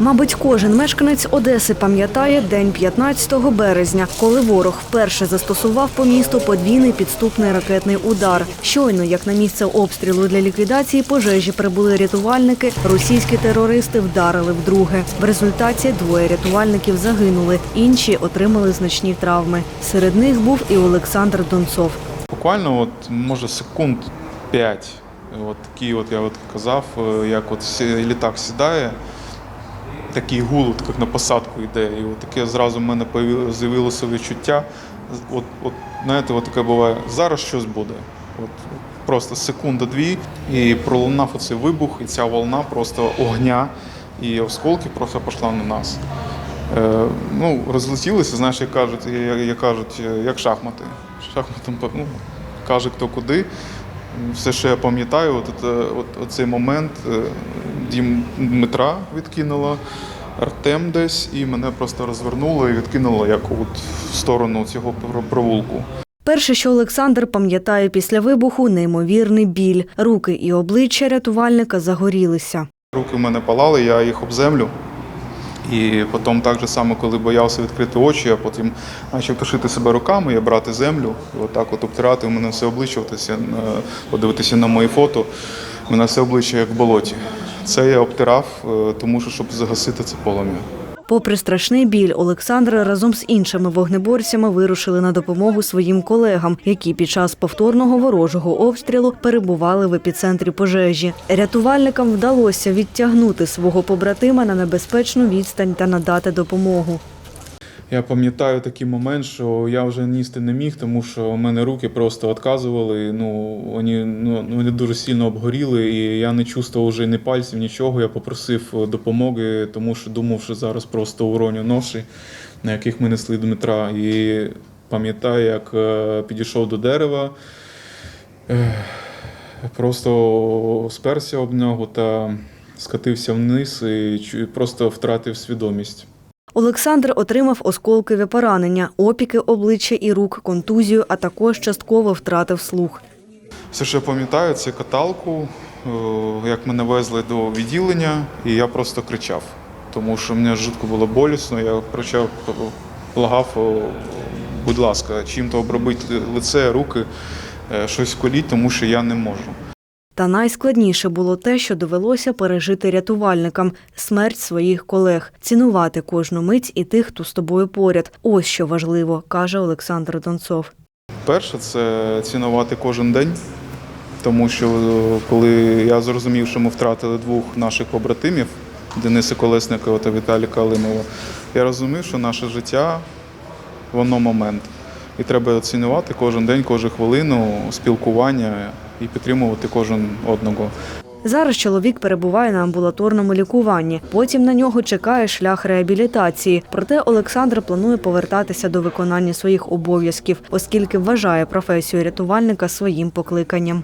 Мабуть, кожен мешканець Одеси пам'ятає день 15 березня, коли ворог вперше застосував по місту подвійний підступний ракетний удар. Щойно, як на місце обстрілу для ліквідації пожежі прибули рятувальники, російські терористи вдарили вдруге. В результаті двоє рятувальників загинули, інші отримали значні травми. Серед них був і Олександр Донцов. Буквально, от може секунд 5. От такий, от я от казав, е, як от літак сідає, такий гул, як на посадку йде. І от таке зразу в мене з'явилося відчуття. От, от, знаєте, от таке буває, зараз щось буде. От, просто секунда-дві, і пролунав оцей вибух, і ця волна просто огня, і осколки просто пішла на нас. Е, ну, розлетілися, знаєш, як кажуть, як, як кажуть, е, як шахмати. Шахматом ну, каже хто куди. Все, що я пам'ятаю, от, от, от, от цей момент дім Дмитра відкинуло, Артем десь, і мене просто розвернуло і відкинуло як от в сторону цього провулку. Перше, що Олександр пам'ятає після вибуху, неймовірний біль. Руки і обличчя рятувальника загорілися. Руки в мене палали, я їх об землю. І потім так же само, коли боявся відкрити очі, я потім почав тушити себе руками, я брати землю, і отак от обтирати, у мене все обличчя, е, подивитися на мої фото, у мене все обличчя як в болоті. Це я обтирав, е, тому що щоб загасити це полум'я. Попри страшний біль, Олександр разом з іншими вогнеборцями вирушили на допомогу своїм колегам, які під час повторного ворожого обстрілу перебували в епіцентрі пожежі. Рятувальникам вдалося відтягнути свого побратима на небезпечну відстань та надати допомогу. Я пам'ятаю такий момент, що я вже ністи не міг, тому що у мене руки просто відказували. Ну вони, ну, вони дуже сильно обгоріли, і я не чувствував вже ні пальців, нічого. Я попросив допомоги, тому що думав, що зараз просто уроню ноші, на яких ми несли Дмитра. І пам'ятаю, як е, підійшов до дерева, е, просто сперся об нього та скатився вниз і просто втратив свідомість. Олександр отримав осколкові поранення, опіки обличчя і рук, контузію, а також частково втратив слух. Все, що я пам'ятаю, це каталку, е, як мене везли до відділення, і я просто кричав, тому що мені жутко було болісно. Я кричав, благав, будь ласка, чим-то обробити лице, руки, е, щось коліть, тому що я не можу. Та найскладніше було те, що довелося пережити рятувальникам смерть своїх колег, цінувати кожну мить і тих, хто з тобою поряд. Ось що важливо, каже Олександр Донцов. Перше, це цінувати кожен день, тому що е, коли я зрозумів, що ми втратили двох наших побратимів, Дениса Колесника та Віталія Калимова, я розумів, що наше життя воно момент. І треба оцінювати кожен день, кожну хвилину спілкування і підтримувати кожен одного. Зараз чоловік перебуває на амбулаторному лікуванні. Потім на нього чекає шлях реабілітації. Проте Олександр планує повертатися до виконання своїх обов'язків, оскільки вважає професію рятувальника своїм покликанням.